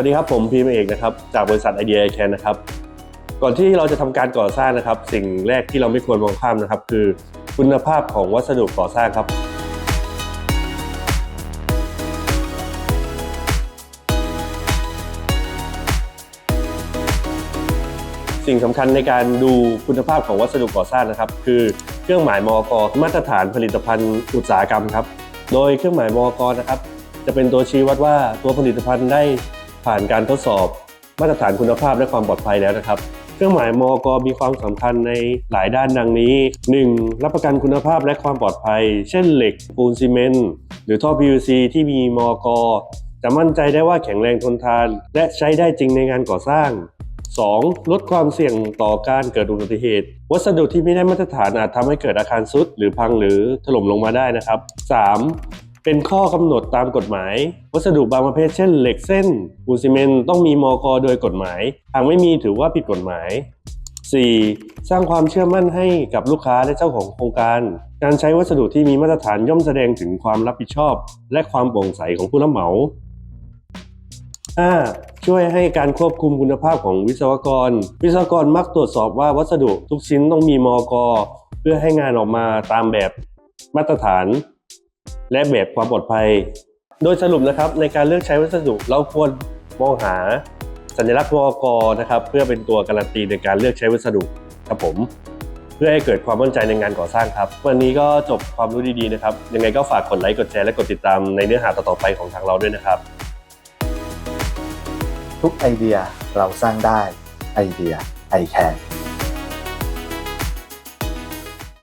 วัสดีครับผมพีมเอกนะครับจากบริษัทไอเดียไอแคนนะครับก่อนที่เราจะทำการก่อสร้างนะครับ สิ่งแรกที่เราไม่ควรมองข้ามนะครับ คือคุณภาพของวัสดุก่อสร้างครับ สิ่งสำคัญในการดูคุณภาพของวัสดุก่อสร้างนะครับ คือเครื่องหมายมอกมาตรฐานผลิตภัณฑ์อุตสาหกรรมครับ โดยเครื่องหมายมอกนะครับจะเป็นตัวชี้วัดว่าตัวผลิตภัณฑ์ได้ ผ่านการทดสอบมาตรฐานคุณภาพและความปลอดภัยแล้วนะครับ เครื่องหมายมอกมีความสำคัญในหลายด้านดังนี้ 1. รับประกันคุณภาพและความปลอดภัย เช่นเหล็กปูนซีเมนต์หรือท่อ PVC ที่มีมอกจะมั่นใจได้ว่าแข็งแรงทนทาน และใช้ได้จริงในงานก่อสร้าง 2. ลดความเสี่ยงต่อการเกิดอุบัติเหตุ วัสดุที่ไม่ได้มาตรฐานอาจทำให้เกิดอาคารซุดหรือพังหรือถล่มลงมาได้นะครับ 3. เป็นข้อกำหนดตามกฎหมาย วัสดุบางประเภทเช่นเหล็กเส้นปูนซีเมนต์ต้องมีมอกโดยกฎหมาย หากไม่มีถือว่าผิดกฎหมาย 4. สร้างความเชื่อมั่นให้กับลูกค้าและเจ้าของโครงการ การใช้วัสดุที่มีมาตรฐานย่อมแสดงถึงความรับผิดชอบ และความโปร่งใสของผู้รับเหมา 5. ช่วยให้การควบคุมคุณภาพของวิศวกร วิศวกรมักตรวจสอบว่าวัสดุทุกชิ้นต้องมีมอก เพื่อให้งานออกมาตามแบบมาตรฐาน และแบบความปลอดภัย โดยสรุปนะครับในการเลือกใช้วัสดุเราควรมองหาสัญลักษณ์มอกนะครับเพื่อเป็นตัวการันตีในการเลือกใช้วัสดุครับผม เพื่อให้เกิดความมั่นใจในงานก่อสร้างครับ วันนี้ก็จบความรู้ดีๆนะครับ ยังไงก็ฝากกดไลค์กดแชร์และกดติดตามในเนื้อหาต่อๆไปของทางเราด้วยนะครับ ทุกไอเดียเราสร้างได้ไอเดียไอแคน